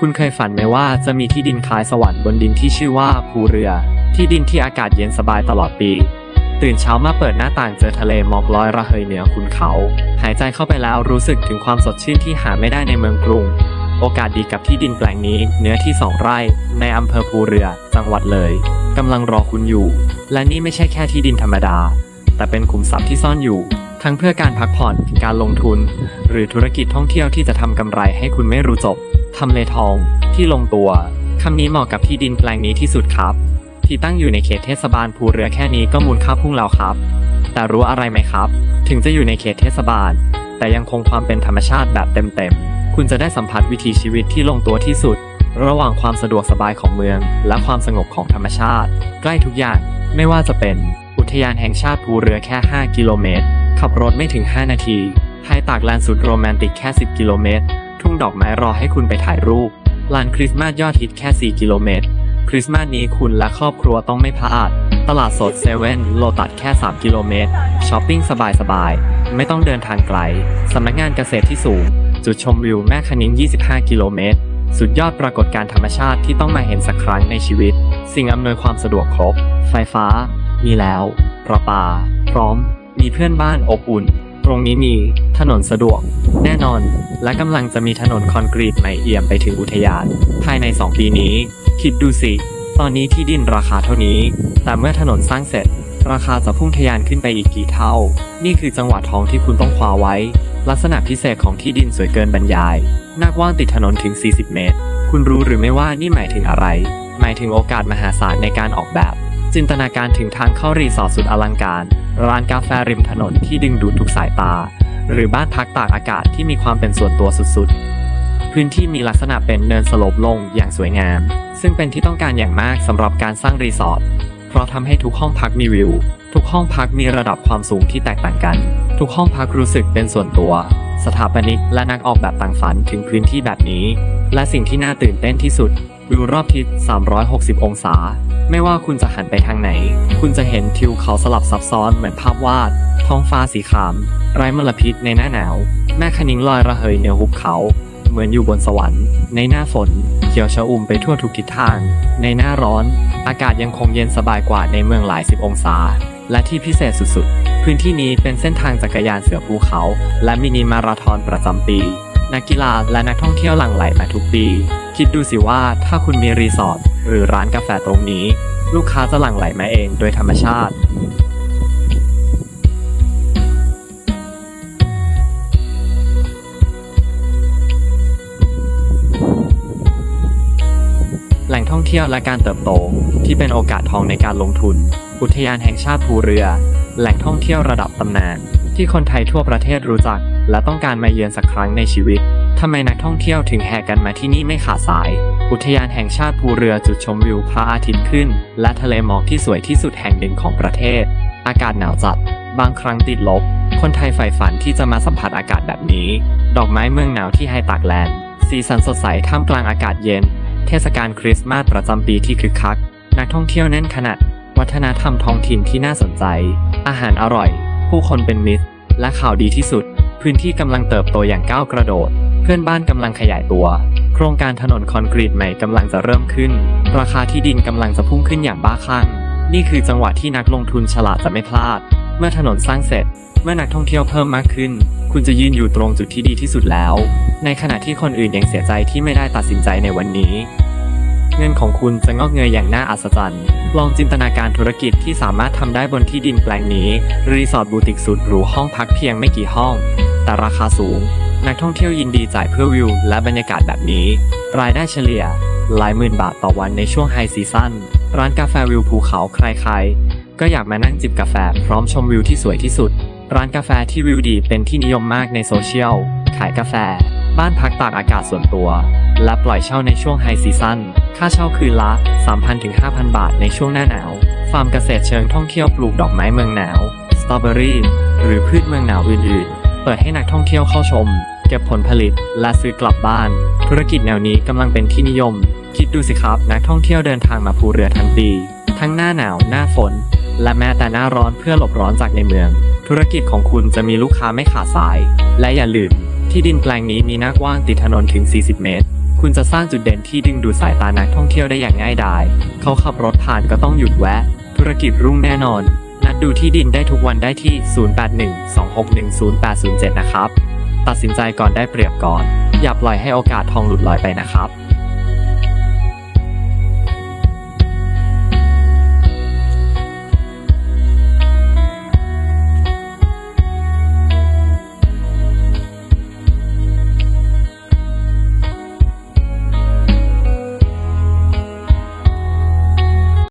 คุณเคยฝันไหมว่าจะมีที่ดินคล้ายสวรรค์บนดินที่ชื่อว่าภูเรือ ที่ดินที่อากาศเย็นสบายตลอดปี ตื่นเช้ามาเปิดหน้าต่างเจอทะเลหมอกลอยระเหยเหนือคุณเขา หายใจเข้าไปแล้วรู้สึกถึงความสดชื่นที่หาไม่ได้ในเมืองกรุง โอกาสดีกับที่ดินแปลงนี้ เนื้อที่2ไร่ ในอำเภอภูเรือ จังหวัดเลยกำลังรอคุณอยู่ และนี่ไม่ใช่แค่ที่ดินธรรมดา แต่เป็นขุมทรัพย์ที่ซ่อนอยู่ ทั้งเพื่อการพักผ่อน การลงทุน หรือธุรกิจท่องเที่ยวที่จะทำกำไรให้คุณไม่รู้จบ ทำเลทอง ที่ลงตัวคำนี้เหมาะกับที่ดินแปลงนี้ที่สุดครับ ที่ตั้งอยู่ในเขตเทศบาลภูเรือแค่นี้ก็มูลค่าพุ่งแล้วครับ แต่รู้อะไรไหมครับ ถึงจะอยู่ในเขตเทศบาล แต่ยังคงความเป็นธรรมชาติแบบเต็มๆ คุณจะได้สัมผัสวิถีชีวิตที่ลงตัวที่สุด ระหว่างความสะดวกสบายของเมือง และความสงบของธรรมชาติ ใกล้ทุกอย่างไม่ว่าจะเป็น อุทยานแห่งชาติภูเรือแค่ 5 กิโลเมตร ขับรถไม่ถึง 5 นาทีไฮตากแลนด์สุดโรแมนติกแค่ 10 กิโลเมตร ทุ่งดอกไม้รอให้คุณไปถ่ายรูป ลานคริสต์มาสยอดฮิตแค่ 4 กิโลเมตร คริสต์มาสนี้คุณและครอบครัวต้องไม่พลาด ตลาดสดเซเว่นโลตัสแค่ 3 กิโลเมตร ช้อปปิ้งสบายๆ ไม่ต้องเดินทางไกล สำนักงานเกษตรที่สูง จุดชมวิวแม่คณิ้ง 25 กิโลเมตร สุดยอดปรากฏการธรรมชาติที่ต้องมาเห็นสักครั้งในชีวิต สิ่งอำนวยความสะดวกครบ ไฟฟ้า มีแล้ว ประปา พร้อม มีเพื่อนบ้านอบอุ่น ตรงนี้มีถนนสะดวก แน่นอน และกำลังจะมีถนนคอนกรีตใหม่เอี่ยมไปถึงอุทยาน ภายใน 2 ปีนี้ คิดดูสิ ตอนนี้ที่ดินราคาเท่านี้ แต่เมื่อถนนสร้างเสร็จ ราคาจะพุ่งทะยานขึ้นไปอีกกี่เท่า นี่คือจังหวะทองที่คุณต้องคว้าไว้ ลักษณะพิเศษของที่ดินสวยเกินบรรยายหน้ากว้างติดถนนถึง 40 เมตร คุณรู้หรือไม่ว่านี่หมายถึงอะไร หมายถึงโอกาสมหาศาลในการออกแบบ จินตนาการถึงทางเข้ารีสอร์ทสุดอลังการ ร้านกาแฟริมถนนที่ดึงดูดทุกสายตา หรือบ้านพักตากอากาศที่มีความเป็นส่วนตัวสุดๆ พื้นที่มีลักษณะเป็นเนินสลปลงอย่างสวยงาม ซึ่งเป็นที่ต้องการอย่างมากสำหรับการสร้างรีสอร์ทเพราะทำให้ทุกห้องพักมีวิว ทุกห้องพักมีระดับความสูงที่แตกต่างกัน ทุกห้องพักรู้สึกเป็นส่วนตัว สถาปนิกและนักออกแบบต่างฝันถึงพื้นที่แบบนี้ และสิ่งที่น่าตื่นเต้นที่สุด วิวรอบทิศ 360 องศา ไม่ว่าคุณจะหันไปทางไหน คุณจะเห็นทิวเขาสลับซับซ้อนเหมือนภาพวาด ท้องฟ้าสีขาม ไร้มลพิษในหน้าหนาว แม่คณิ้งลอยระเหยเหนือหุบเขา เหมือนอยู่บนสวรรค์ ในหน้าฝน เขียวชอุ่มไปทั่วทุกทิศทาง ในหน้าร้อน อากาศยังคงเย็นสบายกว่าในเมืองหลายสิบองศา และที่พิเศษสุดๆ พื้นที่นี้เป็นเส้นทางจักรยานเสือภูเขา และมินิมาราธอนประจำปี นักกีฬาและนักท่องเที่ยวหลั่งไหลมาทุกปี คิดดูสิว่าถ้าคุณมีรีสอร์ทหรือร้านกาแฟตรงนี้ ลูกค้าจะหลั่งไหลมาเองโดยธรรมชาติ แหล่งท่องเที่ยวและการเติบโตที่เป็นโอกาสทองในการลงทุน อุทยานแห่งชาติภูเรือ แหล่งท่องเที่ยวระดับตำนาน ที่คนไทยทั่วประเทศรู้จัก และต้องการมาเยือนสักครั้งในชีวิต ทำไมนักท่องเที่ยวถึงแห่กันมาที่นี่ไม่ขาดสาย อุทยานแห่งชาติภูเรือจุดชมวิวพระอาทิตย์ขึ้น และทะเลหมอกที่สวยที่สุดแห่งหนึ่งของประเทศ อากาศหนาวจัด บางครั้งติดลบ คนไทยใฝ่ฝันที่จะมาสัมผัสอากาศแบบนี้ ดอกไม้เมืองหนาวที่ไฮตากแลนด์ สีสันสดใสท่ามกลางอากาศเย็น เทศกาลคริสต์มาสประจำปีที่คึกคัก นักท่องเที่ยวแน่นขนาด วัฒนธรรมท้องถิ่นที่น่าสนใจ อาหารอร่อย ผู้คนเป็นมิตร และข่าวดีที่สุด พื้นที่กำลังเติบโตอย่างก้าวกระโดด พื่อนบ้านกำลังขยายตัว โครงการถนนคอนกรีตใหม่กำลังจะเริ่มขึ้น ราคาที่ดินกำลังจะพุ่งขึ้นอย่างบ้าคลั่ง นี่คือจังหวะที่นักลงทุนฉลาดจะไม่พลาด เมื่อถนนสร้างเสร็จ เมื่อนักท่องเที่ยวเพิ่มมากขึ้น คุณจะยืนอยู่ตรงจุดที่ดีที่สุดแล้ว ในขณะที่คนอื่นยังเสียใจที่ไม่ได้ตัดสินใจในวันนี้ เงินของคุณจะงอกเงยอย่างน่าอัศจรรย์ ลองจินตนาการธุรกิจที่สามารถทำได้บนที่ดินแปลงนี้ รีสอร์ทบูติกสุดหรูห้องพักเพียงไม่กี่ห้อง แต่ราคาสูง นักท่องเที่ยวยินดีจ่ายเพื่อวิวและบรรยากาศแบบนี้ รายได้เฉลี่ยหลายหมื่นบาทต่อวันในช่วงไฮซีซั่นร้านกาแฟวิวภูเขาใครๆ ก็อยากมานั่งจิบกาแฟพร้อมชมวิวที่สวยที่สุด ร้านกาแฟที่วิวดีเป็นที่นิยมมากในโซเชียล ขายกาแฟ บ้านพักตากอากาศส่วนตัว และปล่อยเช่าในช่วงไฮซีซั่นค่าเช่าคืนละ 3,000ถึง5,000 บาทในช่วงหน้าหนาว ฟาร์มเกษตรเชิงท่องเที่ยวปลูกดอกไม้เมืองหนาว สตรอเบอรี่ หรือพืชเมืองหนาวอื่นๆ เปิดให้นักท่องเที่ยวเข้าชม เก็บผลผลิต และซื้อกลับบ้าน ธุรกิจแนวนี้กำลังเป็นที่นิยม คิดดูสิครับ นักท่องเที่ยวเดินทางมาภูเรือทั้งปี ทั้งหน้าหนาว หน้าฝน และแม้แต่หน้าร้อนเพื่อหลบร้อนจากในเมือง ธุรกิจของคุณจะมีลูกค้าไม่ขาดสาย และอย่าลืม ที่ดินแปลงนี้มีหน้ากว้างติดถนนถึง 40 เมตร คุณจะสร้างจุดเด่นที่ดึงดูดสายตานักท่องเที่ยวได้อย่างง่ายดาย เขาขับรถผ่านก็ต้องหยุดแวะ ธุรกิจรุ่งแน่นอน นัดดูที่ดินได้ทุกวันได้ที่ 0812610807 นะครับ ตัดสินใจก่อนได้เปรียบก่อน อย่าปล่อยให้โอกาสทองหลุดลอยไปนะครับ